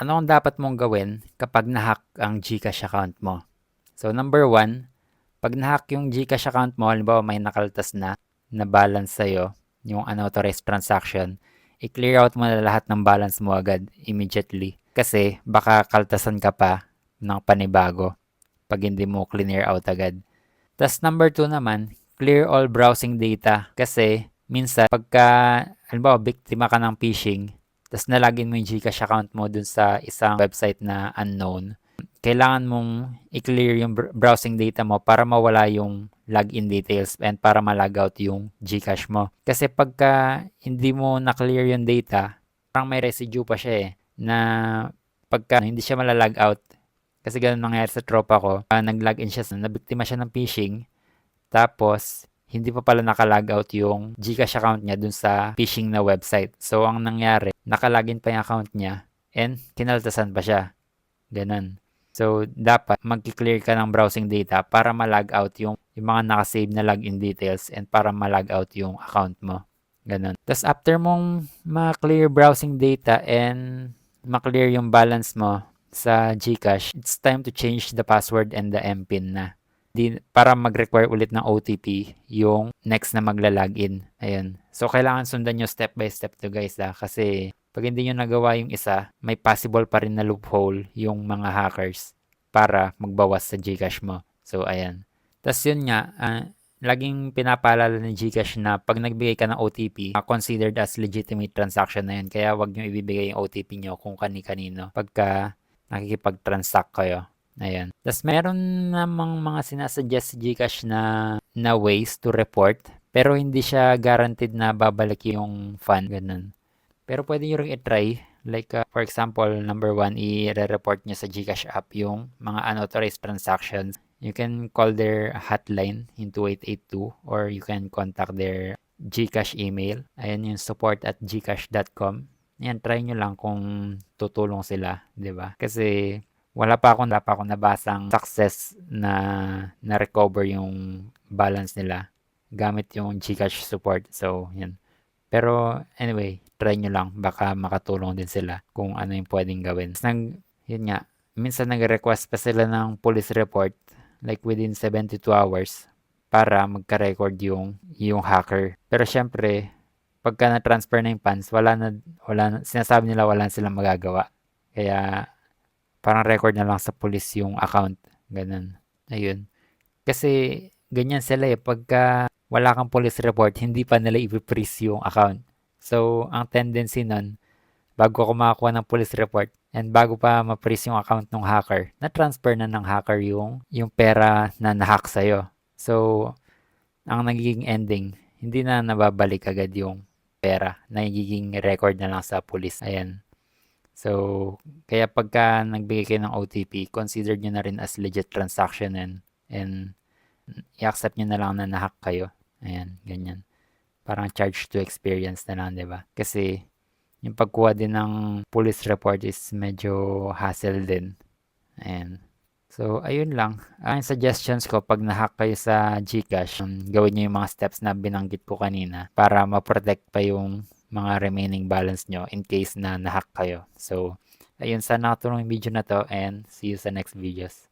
ano ang dapat mong gawin kapag nahack ang GCash account mo? So, number one, pag nahack yung GCash account mo, halimbawa may nakaltas na na balance sa'yo, yung unauthorized transaction, i-clear out mo na lahat ng balance mo agad immediately. Kasi baka kaltasan ka pa ng panibago pag hindi mo clear out agad. Tapos number two naman, clear all browsing data. Kasi minsan pagka, halimbawa, biktima ka ng phishing, tapos nalagin mo yung Gcash account mo dun sa isang website na unknown, kailangan mong i-clear yung br- browsing data mo para mawala yung login details and para ma-log out yung Gcash mo. Kasi pagka hindi mo na-clear yung data, parang may residue pa siya eh, na pagka hindi siya malalag out, kasi ganun nangyari sa tropa ko, uh, nag-login siya, nabiktima siya ng phishing, tapos hindi pa pala nakalog out yung Gcash account niya dun sa phishing na website. So, ang nangyari, nakalagin pa yung account niya and kinaltasan pa siya. Ganun. So, dapat mag-clear ka ng browsing data para ma-log out yung, yung mga nakasave na login details and para ma-log out yung account mo. Ganun. Tapos, after mong ma-clear browsing data and ma-clear yung balance mo sa Gcash, it's time to change the password and the MPIN na di, para mag-require ulit ng OTP yung next na magla-login. Ayun. So, kailangan sundan nyo step by step to guys ha. Kasi pag hindi nyo nagawa yung isa, may possible pa rin na loophole yung mga hackers para magbawas sa Gcash mo. So, ayan. Tapos yun nga, uh, laging pinapaalala ni Gcash na pag nagbigay ka ng OTP, uh, considered as legitimate transaction na yun. Kaya wag nyo ibibigay yung OTP nyo kung kani-kanino pagka nakikipag-transact kayo. Ayan. Tapos meron namang mga sinasuggest si Gcash na, na ways to report. Pero hindi siya guaranteed na babalik yung fund. Ganun. Pero pwede nyo rin i-try. Like, uh, for example, number one, i-report nyo sa Gcash app yung mga unauthorized transactions. You can call their hotline in 2882 or you can contact their Gcash email. Ayan yung support at gcash.com. Yan, try nyo lang kung tutulong sila, di ba? Kasi wala pa akong, wala pa akong nabasang success na na-recover yung balance nila gamit yung Gcash support. So, yan. Pero, anyway, try nyo lang. Baka makatulong din sila kung ano yung pwedeng gawin. Nag, yun nga, minsan nag-request pa sila ng police report like within 72 hours para magka-record yung, yung hacker. Pero syempre, pagka na-transfer na yung funds, wala na, wala na, sinasabi nila wala na silang magagawa. Kaya, parang record na lang sa police yung account. Ganun. Ayun. Kasi, ganyan sila eh. Pagka wala kang police report, hindi pa nila i-freeze yung account. So, ang tendency nun, bago ako makakuha ng police report, and bago pa ma-freeze yung account ng hacker, na-transfer na ng hacker yung, yung pera na nahack sa'yo. So, ang nagiging ending, hindi na nababalik agad yung pera. Nagiging record na lang sa police. Ayan. So, kaya pagka nagbigay kayo ng OTP, consider nyo na rin as legit transaction and, and i-accept nyo na lang na nahack kayo. Ayan, ganyan. Parang charge to experience na lang, di ba? Kasi, yung pagkuha din ng police report is medyo hassle din. Ayan. So, ayun lang. Ang suggestions ko, pag nahack kayo sa Gcash, gawin nyo yung mga steps na binanggit ko kanina para ma-protect pa yung mga remaining balance nyo in case na nahack kayo. So, ayun, sana nakatulong yung video na to and see you sa next videos.